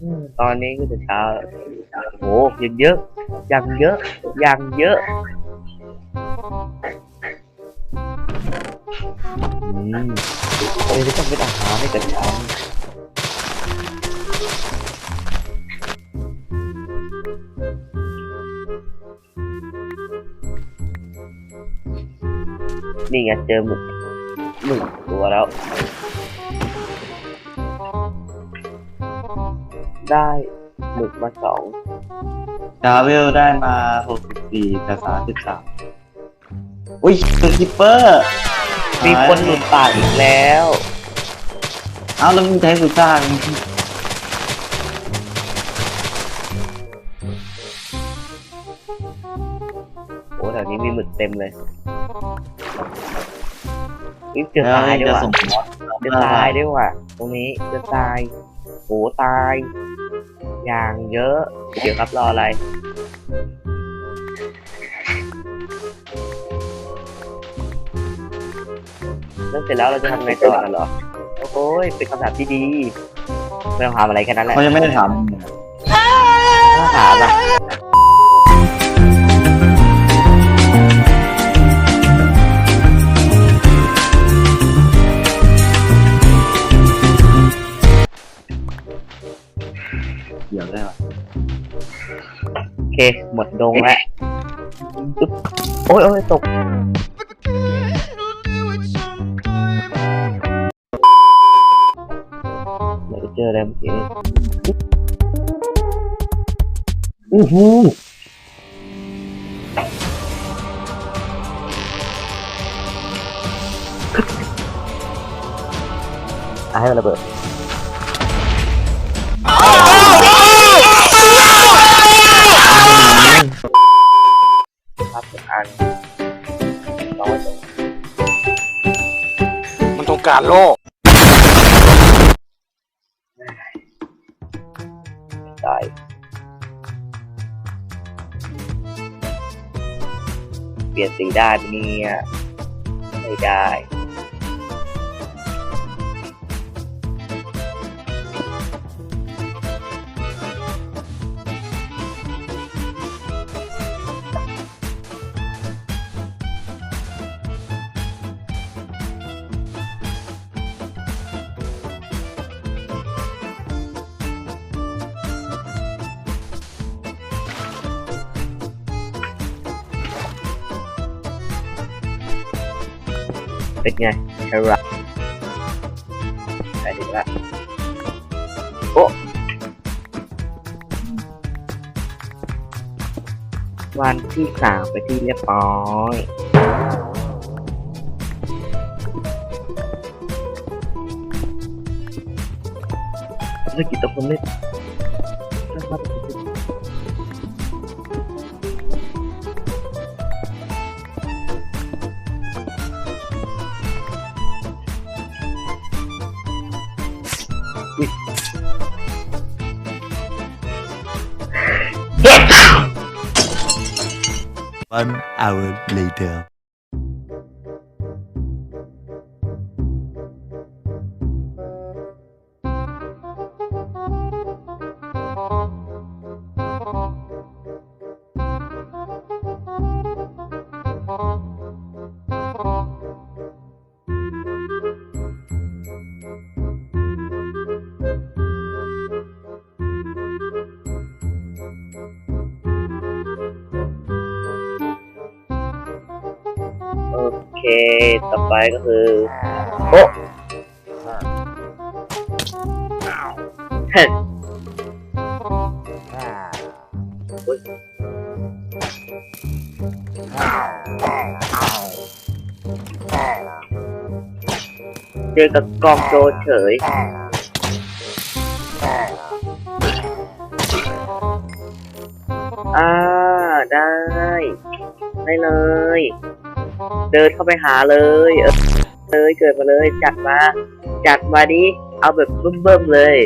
อืมตอนนี้ก็จะเช้าโอ้โหยังเยอะ ยังเยอะ ยังเยอะอืมเอ้ยไม่ต้องเป็นอาหารให้กับฉันนี่ไงเจอหมึกหนึ่งตัวแล้ว ได้หมึกมาสองดาเวลได้มาหกสิบสี่แต่สามสิบสามอุ้ยเป็นคิปเปอร์มีคนหลุดปากอีกแล้ว เอาแล้วมึงใช้สุดสร้างโอ้แถวนี้มีหมึกเต็มเลยนี่เจอแล้วตายด้วยจะว่ะส่งมอสเจอตายด้วยว่ะ ตรงนี้เจอตายโหตาย อย่างเยอะ เดี๋ยวครับรออะไรแล้วเสร็จแล้วเราจะทำไงต่อกันเหรอ โอ้ยเป็นคำถามที่ดีไม่ต้องถามอะไรแค่นั้นแหละเขายังไม่ได้ถามไม่ต้องถาม หมดดงแล้วอึ๊บโอ้ยโอ้ยตก เดี๋ยวจะเจออะไรเมื่อกี้นี้อู้หูอะให้มันระเบิด การโลกได้เปลี่ยนสีได้ไหมเนี่ยไม่ได้ เป็นไงฉลาดไปถึงละโอ้วันที่สามไปที่เรียบร้อยธุรกิจต้องสำเร็จ One hour later. เคต่อไปก็คือโอ้เฮ้ยโอ๊ยเจอกับกองโจเฉยอ่าได้ ได้เลย เดินเข้าไปหาเลยเลยเกิดมาเลย จัดมา จัดมานี้เอาแบบเบิ่มๆเลย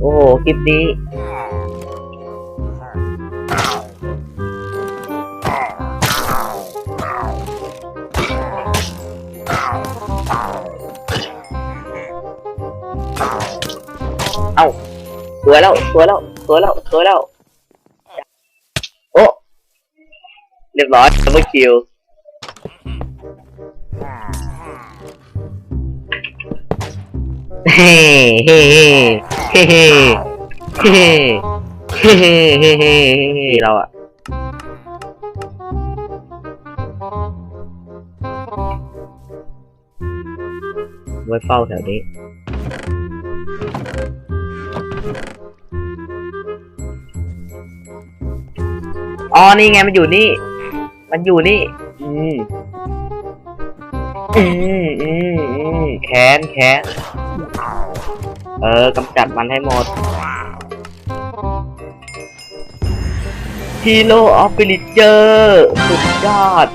โอ้โหคลิปนี้เอาสวยแล้วสวยแล้วสวยแล้วสวยแล้ว เรียบร้อยดับเบิลคิวเฮ้เฮ้เฮ้เฮ้เฮ้เฮ้เฮ้เฮ้เฮ้เราอะไว้เฝ้าแถวนี้อ๋อนี่ไงมันอยู่นี่ มันอยู่นี่ อืมอืมอืมอืมแค้นแค้นเออกำจัดมันให้หมด ฮีโร่ออฟฟิลิเจอร์สุดยอด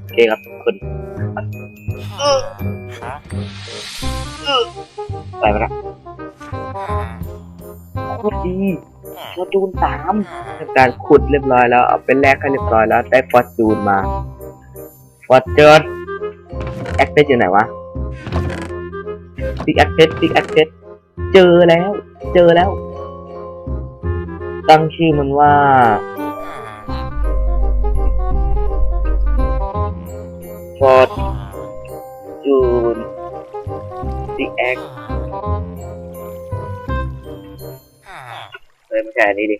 โอเคครับทุกคนไปมาแล้วโคตรดี ฟอร์จูนสามทำการขุดเรียบร้อยแล้วเอาไปแลกให้เรียบร้อยแล้วได้ฟอร์จูนมาฟอร์จูนแอคเพสอยู่ไหนวะพิกแอคเพสพิกแอคเพสเจอแล้ว เจอแล้ว ตั้งชื่อมันว่าฟอร์จูนพิกแอค เลยไม่ใช่อันนี้ดิ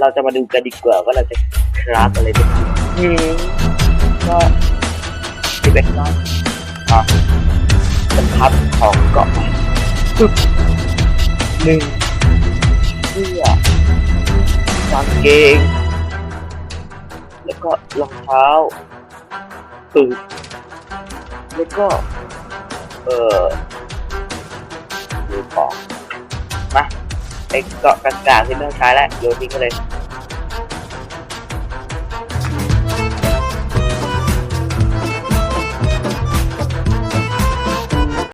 เราจะมาดูกันดีกว่าว่าเราจะคราฟอะไรได้บ้างอืมก็ที่เป็นน้อยอะเป็นพับของเกาะจุดหนึ่งเสื้อกางเกง แล้วก็รองเท้าปืนแล้วก็ เออดูของมาไอ้เกาะกลางๆที่ไม่ต้องใช้แล้วโยนทิ้งไปเลย